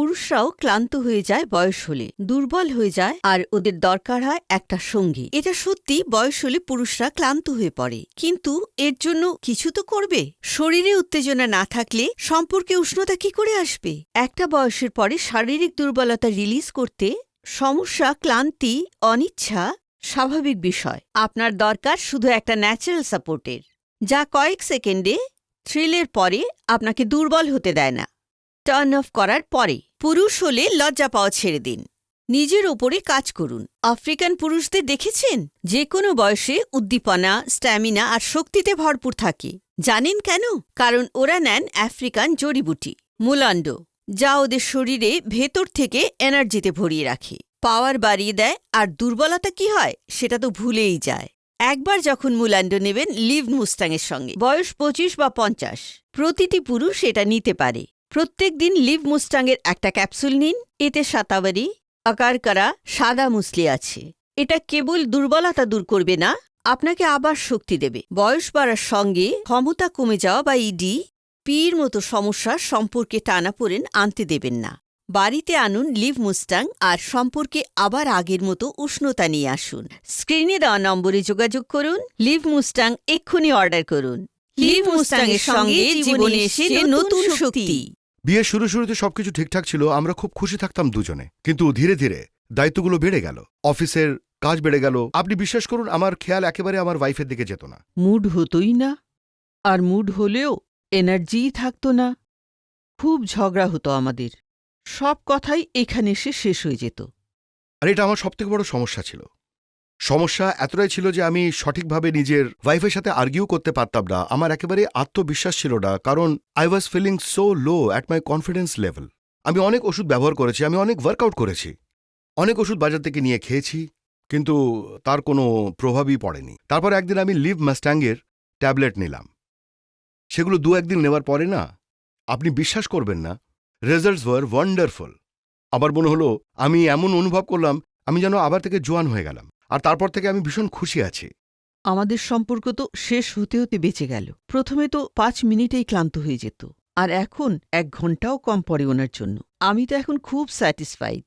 পুরুষরাও ক্লান্ত হয়ে যায় বয়স হলে, দুর্বল হয়ে যায় আর ওদের দরকার হয় একটা সঙ্গী। এটা সত্যি বয়স হলে পুরুষরা ক্লান্ত হয়ে পড়ে। কিন্তু এর জন্য কিছু তো করবে। শরীরে উত্তেজনা না থাকলে সম্পর্কে উষ্ণতা কি করে আসবে? একটা বয়সের পরে শারীরিক দুর্বলতা রিলিজ করতে সমস্যা, ক্লান্তি, অনিচ্ছা স্বাভাবিক বিষয়। আপনার দরকার শুধু একটা ন্যাচারাল সাপোর্টের যা কয়েক সেকেন্ডে থ্রিলের পরে আপনাকে দুর্বল হতে দেয় না। টার্ন অফ করার পরে। পুরুষ হলে লজ্জা পাওয়া ছেড়ে দিন। নিজের ওপরে কাজ করুন। আফ্রিকান পুরুষদের দেখেছেন? যে কোনো বয়সে উদ্দীপনা, স্ট্যামিনা আর শক্তিতে ভরপুর থাকে। জানেন কেন? কারণ ওরা নেন আফ্রিকান জড়িবুটি, মুলান্ড, যা ওদের শরীরে ভেতর থেকে এনার্জিতে ভরিয়ে রাখে। পাওয়ার বাড়িয়ে দেয়, আর দুর্বলতা কি হয়, সেটা তো ভুলেই যায়। একবার যখন মুলান্ড নেবেন লিভ মুস্টাংয়ের সঙ্গে। বয়স পঁচিশ বা পঞ্চাশ। প্রতিটি পুরুষ এটা নিতে পারে। প্রত্যেক দিন লিভ মুস্টাংয়ের একটা ক্যাপসুল নিন। এতে সাতাবারি আকার করা সাদা মুসলি আছে। এটা কেবল দুর্বলতা দূর করবে না, আপনাকে আবার শক্তি দেবে। বয়স বাড়ার সঙ্গে ক্ষমতা কমে যাওয়া বা ইডি পির মতো সমস্যা সম্পর্কে টানাপোড়েন আনতে দেবেন না। বাড়িতে আনুন লিভ মুস্টাং আর সম্পর্কে আবার আগের মতো উষ্ণতা নিয়ে আসুন। স্ক্রিনে দেওয়া নম্বরে যোগাযোগ করুন, লিভ মুস্টাং এক্ষুনি অর্ডার করুন। লিভ মুস্টাং এর সঙ্গে জীবনে এসে নতুন শক্তি। বিয়ের শুরু শুরুতে সবকিছু ঠিকঠাক ছিল আমরা খুব খুশি থাকতাম দুজনে। কিন্তু ধীরে ধীরে দায়িত্বগুলো বেড়ে গেল। অফিসের কাজ বেড়ে গেল। আপনি বিশ্বাস করুন আমার খেয়াল একেবারে আমার ওয়াইফের দিকে যেত না। মুড হতোই না। আর মুড হলেও এনার্জিই থাকতো না। খুব ঝগড়া হতো আমাদের। সব কথাই এখানে এসে শেষ হয়ে যেত। আর এটা আমার সবথেকে বড় সমস্যা ছিল। সমস্যা এতটাই ছিল যে আমি সঠিকভাবে নিজের ওয়াইফের সাথে আর্গিউ করতে পারতাম না। আমার একেবারে আত্মবিশ্বাস ছিল না, কারণ I was feeling so low at my confidence level আমি অনেক ওষুধ ব্যবহার করেছি, আমি অনেক ওয়ার্কআউট করেছি। অনেক ওষুধ বাজার থেকে নিয়ে খেয়েছি, কিন্তু তার কোনো প্রভাবই পড়েনি। তারপর একদিন আমি লিভ মাস্ট্যাঙ্গের ট্যাবলেট নিলাম। সেগুলো দু একদিন নেওয়ার পরে না, আপনি বিশ্বাস করবেন না রেজাল্টস ওয়ার ওয়ান্ডারফুল আমার মনে হলো, আমি এমন অনুভব করলাম, আমি যেন আবার থেকে জোয়ান হয়ে গেলাম। আর তারপর থেকে আমি ভীষণ খুশি আছি। আমাদের সম্পর্ক তো শেষ হতে হতে বেঁচে গেল। প্রথমে তো পাঁচ মিনিটেই ক্লান্ত হয়ে যেত, আর এখন এক ঘন্টাও কম পড়ে ওনার জন্য। আমি তো এখন খুব স্যাটিসফাইড